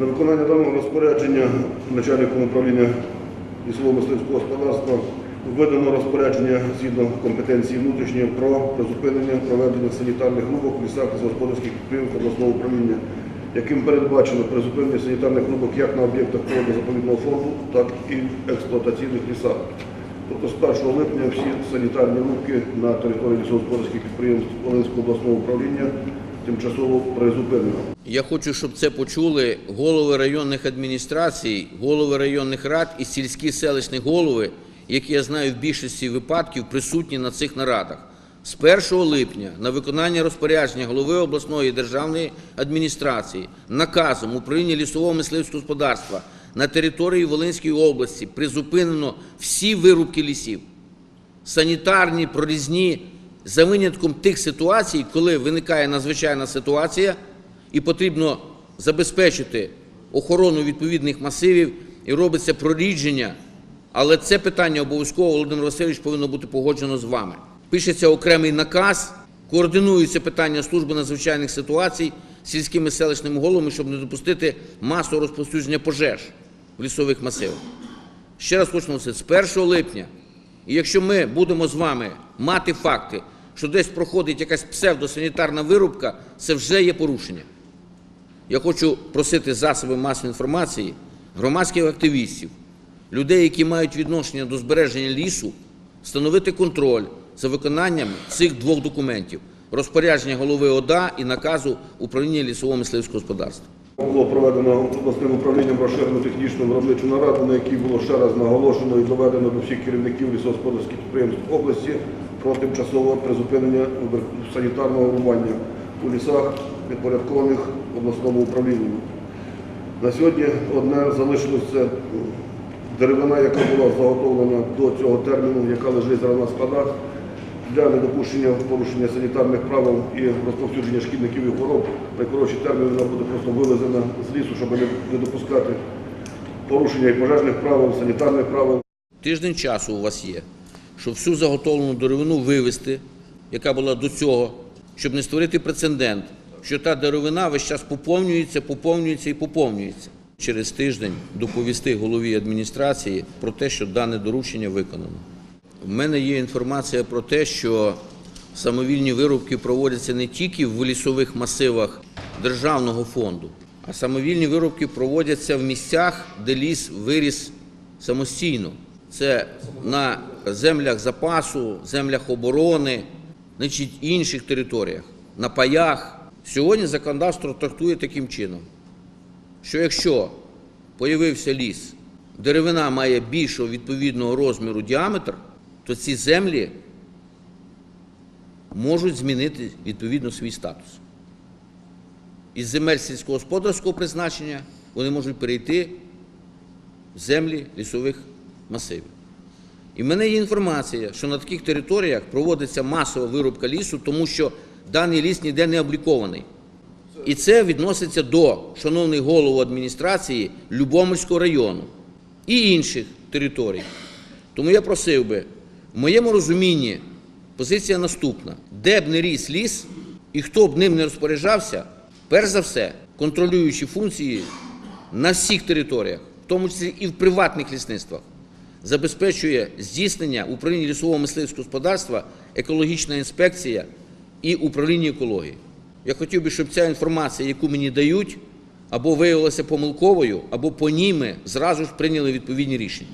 На виконання даного розпорядження начальником управління лісового мисливського господарства введено розпорядження згідно компетенції внутрішньої про призупинення проведення санітарних рубок в лісах з господарських підприємств обласного управління, яким передбачено призупинення санітарних рубок як на об'єктах природно-заповідного фонду, так і в експлуатаційних лісах. Тобто з 1 липня всі санітарні рубки на території лісогосподарських підприємств Волинського обласного управління тимчасово призупинено. Я хочу, щоб це почули голови районних адміністрацій, голови районних рад і сільські селищні голови, які я знаю в більшості випадків присутні на цих нарадах. З 1 липня на виконання розпорядження голови обласної державної адміністрації наказом управління лісового мисливського господарства на території Волинської області призупинено всі вирубки лісів санітарні, прорізні, за винятком тих ситуацій, коли виникає надзвичайна ситуація і потрібно забезпечити охорону відповідних масивів і робиться прорідження. Але це питання обов'язково Володимир Васильович повинно бути погоджено з вами. Пишеться окремий наказ, координується питання служби надзвичайних ситуацій сільськими селищними головами, щоб не допустити масового розповсюдження пожеж в лісових масивах. Ще раз хочу наголосити, з 1 липня, і якщо ми будемо з вами мати факти, що десь проходить якась псевдосанітарна вирубка, це вже є порушення. Я хочу просити засоби масової інформації, громадських активістів, людей, які мають відношення до збереження лісу, встановити контроль за виконанням цих двох документів розпорядження голови ОДА і наказу управління лісового мисливського господарства. Було проведено обласним управлінням розширену технічну виробничу нараду, на якій було ще раз наголошено і доведено до всіх керівників лісогосподарських підприємств області про тимчасове призупинення санітарного рубання у лісах, підпорядкованих обласному управлінню. На сьогодні одне залишилося деревина, яка була заготовлена до цього терміну, яка лежить зараз на складах. Для недопущення порушення санітарних правил і розповсюдження шкідників і хвороб найкоротші терміни вона буде просто вивезена з лісу, щоб не допускати порушення і пожежних правил, санітарних правил. Тиждень часу у вас є, щоб всю заготовлену деревину вивезти, яка була до цього, щоб не створити прецедент, що та деревина весь час поповнюється, поповнюється і поповнюється. Через тиждень доповісти голові адміністрації про те, що дане доручення виконано. У мене є інформація про те, що самовільні вирубки проводяться не тільки в лісових масивах державного фонду, а самовільні вирубки проводяться в місцях, де ліс виріс самостійно. Це на землях запасу, землях оборони, значить інших територіях, на паях. Сьогодні законодавство трактує таким чином, що якщо появився ліс, деревина має більшого відповідного розміру діаметр, то ці землі можуть змінити відповідно свій статус. Із земель сільськогосподарського призначення вони можуть перейти в землі лісових масивів. І в мене є інформація, що на таких територіях проводиться масова вирубка лісу, тому що даний ліс ніде не облікований. І це відноситься до, шановний голову адміністрації Любомирського району і інших територій. Тому я просив би, в моєму розумінні, позиція наступна: де б не ріс ліс і хто б ним не розпоряджався, перш за все, контролюючі функції на всіх територіях, в тому числі і в приватних лісництвах, забезпечує здійснення управління лісового мисливського господарства, екологічна інспекція і управління екології. Я хотів би, щоб ця інформація, яку мені дають, або виявилася помилковою, або по ній ми зразу ж прийняли відповідні рішення.